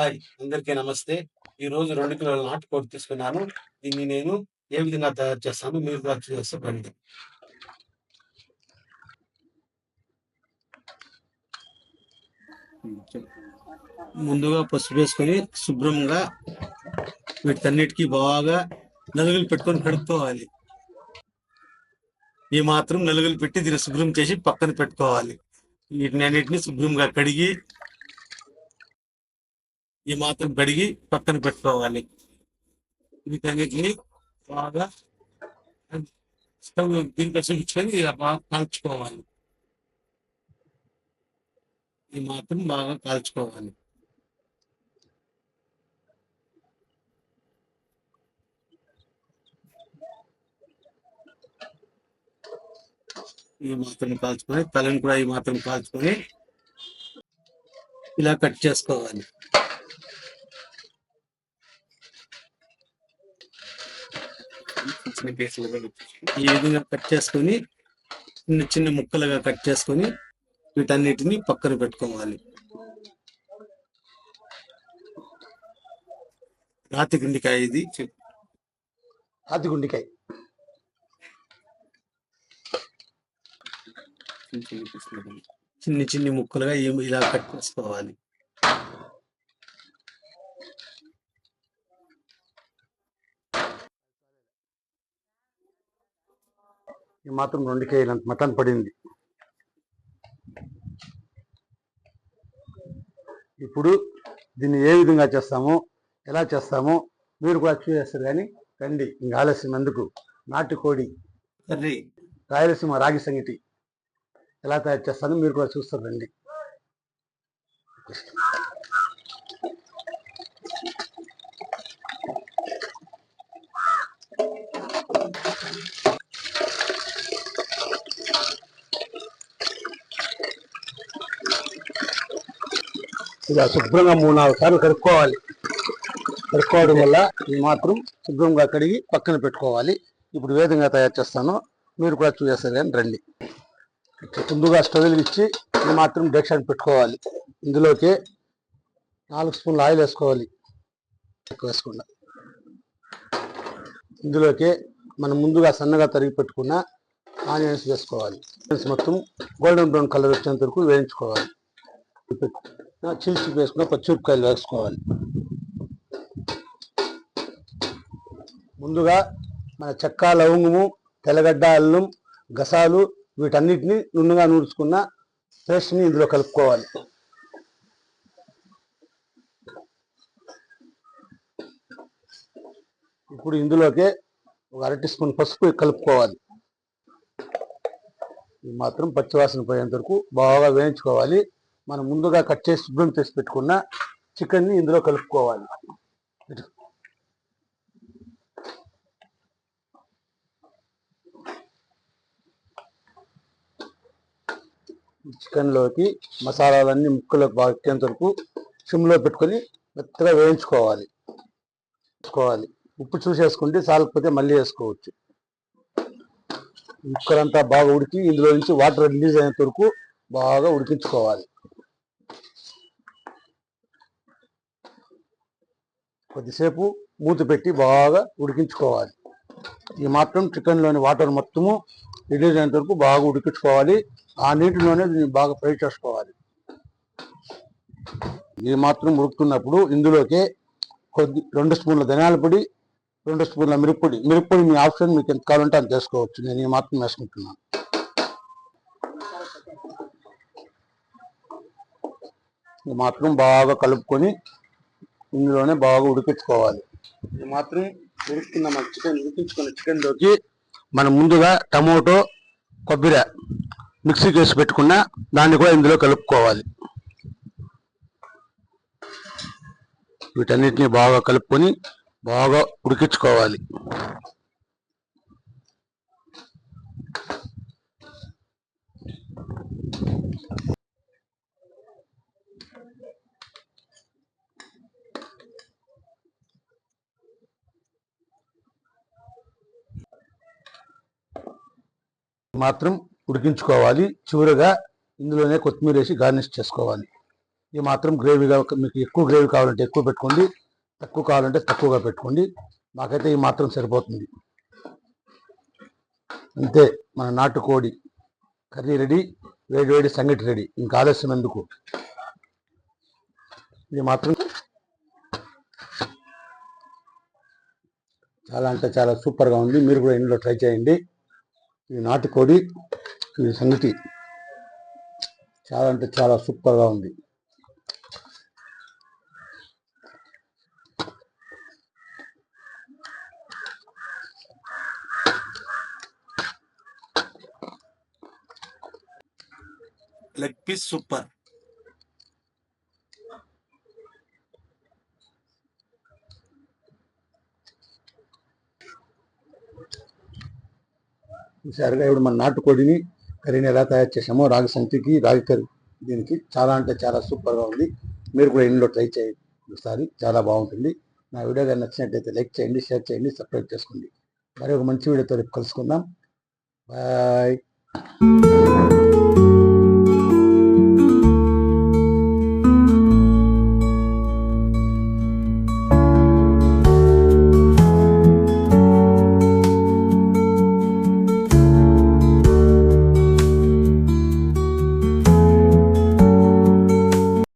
Hi అందరికీ నమస్తే. ఈ రోజు రెండు కిలోల నాటుకోడి తీసుకున్నాను. దీన్ని నేను ఏ విధంగా తయారు చేస్తాను? మీరు కూడా చేస్తే ముందుగా పసుపు వేసుకొని శుభ్రంగా వీటన్నిటికీ బాగా నలుగులు పెట్టుకొని కడుక్కోవాలి. ఈ మాత్రం నలుగులు పెట్టి దీన్ని శుభ్రం చేసి పక్కన పెట్టుకోవాలి. వీటిని అన్నిటిని శుభ్రంగా కడిగి ఈ మాత్రం కడిగి పక్కన పెట్టుకోవాలి వీటన్నిటిని బాగా స్టవ్ దీంట్లో చూపించుకొని ఇలా బాగా కాల్చుకోవాలి ఈ మాత్రం బాగా కాల్చుకోవాలి ఈ మాత్రం కాల్చుకొని తలని కూడా ఈ మాత్రం కాల్చుకొని ఇలా కట్ చేసుకోవాలి చిన్న పీసులుగా ఈ విధంగా కట్ చేసుకొని చిన్న చిన్న ముక్కలుగా కట్ చేసుకొని వీటన్నిటిని పక్కన పెట్టుకోవాలి. రాతి గుండికాయ ఇది. రాతి గుండికాయ. చిన్న చిన్న ముక్కలుగా ఇలా కట్ చేసుకోవాలి. ఈ మాత్రం రెండు కేజీలంత మటన్ పడింది. ఇప్పుడు దీన్ని ఏ విధంగా చేస్తామో ఎలా చేస్తామో మీరు కూడా చూసేస్తారు కానీ రండి ఇంకా ఆలస్యం ఎందుకు నాటుకోడి కర్రీ. రాయలసీమ రాగి సంగటి ఎలా తయారు చేస్తానో మీరు కూడా చూస్తారు రండి. ఇలా శుభ్రంగా మూడు నాలుగు సార్లు కడుక్కోవాలి. కడుక్కోవడం వల్ల ఇది మాత్రం శుభ్రంగా కడిగి పక్కన పెట్టుకోవాలి. ఇప్పుడు వేదంగా తయారు చేస్తాను. మీరు కూడా చూసేస్తారు కానీ రండి. ముందుగా స్టవ్ ఇచ్చి ఇది మాత్రం డెక్షన్ పెట్టుకోవాలి. ఇందులోకి నాలుగు స్పూన్లు ఆయిల్ వేసుకోవాలి. ఎక్కువ వేసుకుండా ఇందులోకి మనం ముందుగా సన్నగా తరిగి పెట్టుకున్న ఆనియన్స్ వేసుకోవాలి. ఆనియన్స్ మొత్తం గోల్డెన్ బ్రౌన్ కలర్ వచ్చేంత వరకు వేయించుకోవాలి. చిల్చి వేసుకున్న పచ్చిమిరపకాయలు వేసుకోవాలి. ముందుగా మన చెక్క లవంగము తెల్లగడ్డ అల్లం గసాలు వీటన్నిటిని నున్నగా నూర్చుకున్న పేస్ట్ని ఇందులో కలుపుకోవాలి. ఇప్పుడు ఇందులోకి ఒక అరటి స్పూన్ పసుపు కలుపుకోవాలి. ఇది మాత్రం పచ్చివాసన పోయేంత వరకు బాగా వేయించుకోవాలి. మనం ముందుగా కట్ చేసి శుభ్రం చేసి పెట్టుకున్న చికెన్ని ఇందులో కలుపుకోవాలి. చికెన్లోకి మసాలాలన్నీ ముక్కలకు బాగా ఎక్కేంత వరకు సిమ్లో పెట్టుకొని మెత్తగా వేయించుకోవాలి. వేసుకోవాలి ఉప్పు చూసేసుకుంటే చాలకపోతే మళ్ళీ వేసుకోవచ్చు. ముక్కలంతా బాగా ఉడికి ఇందులో నుంచి వాటర్ రిలీజ్ అయినంత వరకు బాగా ఉడికించుకోవాలి. కొద్దిసేపు మూత పెట్టి బాగా ఉడికించుకోవాలి. ఈ మాత్రం చికెన్లోని వాటర్ మొత్తము రిలీజ్ అయ్యేంత వరకు బాగా ఉడికించుకోవాలి. ఆ నీటిలోనే దీన్ని బాగా ఫ్రై చేసుకోవాలి. ఈ మాత్రం ఉడుకుతున్నప్పుడు ఇందులోకి కొద్ది రెండు స్పూన్ల ధనియాల పొడి రెండు స్పూన్ల మిరప్పొడి మిరప్పొడి మీ ఆప్షన్ మీకు ఎంత కావాలంటే అంత వేసుకోవచ్చు నేను ఈ మాత్రం వేసుకుంటున్నాను. ఈ మాత్రం బాగా కలుపుకొని ఇందులోనే బాగా ఉడికించుకోవాలి. ఈ మాత్రం ఉడుకుతున్న మన చికెన్ ఉడికించుకున్న చికెన్లోకి మనం ముందుగా టమోటో కొబ్బరి మిక్సీకి వేసి పెట్టుకున్న దాన్ని కూడా ఇందులో కలుపుకోవాలి. వీటన్నిటిని బాగా కలుపుకొని బాగా ఉడికించుకోవాలి. మాత్రం ఉడికించుకోవాలి. చివరగా ఇందులోనే కొత్తిమీర వేసి గార్నిష్ చేసుకోవాలి. ఈ మాత్రం గ్రేవీగా మీకు ఎక్కువ గ్రేవీ కావాలంటే ఎక్కువ పెట్టుకోండి. తక్కువ కావాలంటే తక్కువగా పెట్టుకోండి. మాకైతే ఈ మాత్రం సరిపోతుంది. అంతే మన నాటుకోడి. Curry ready. వేడి వేడి సంగటి రెడీ. ఇంకా ఆలస్యం ఎందుకు? ఇది మాత్రం చాలా అంటే చాలా సూపర్గా ఉంది. మీరు కూడా ఇంట్లో ట్రై చేయండి. ఈ నాటుకోడి ఈ సంగతి చాలా అంటే చాలా సూపర్గా ఉంది. Leg piece super. చూసారుగా ఇప్పుడు మన నాటుకోడిని కర్రీని ఎలా తయారు చేసామో రాగి సంతికి రాగి కర్రీ దీనికి చాలా అంటే చాలా సూపర్గా ఉంది. మీరు కూడా ఇంట్లో ట్రై చేయండి. ఒకసారి చాలా బాగుంటుంది. నా వీడియో కానీ నచ్చినట్లయితే లైక్ చేయండి షేర్ చేయండి సబ్స్క్రైబ్ చేసుకోండి. మరి ఒక మంచి వీడియోతో రేపు కలుసుకుందాం. బాయ్.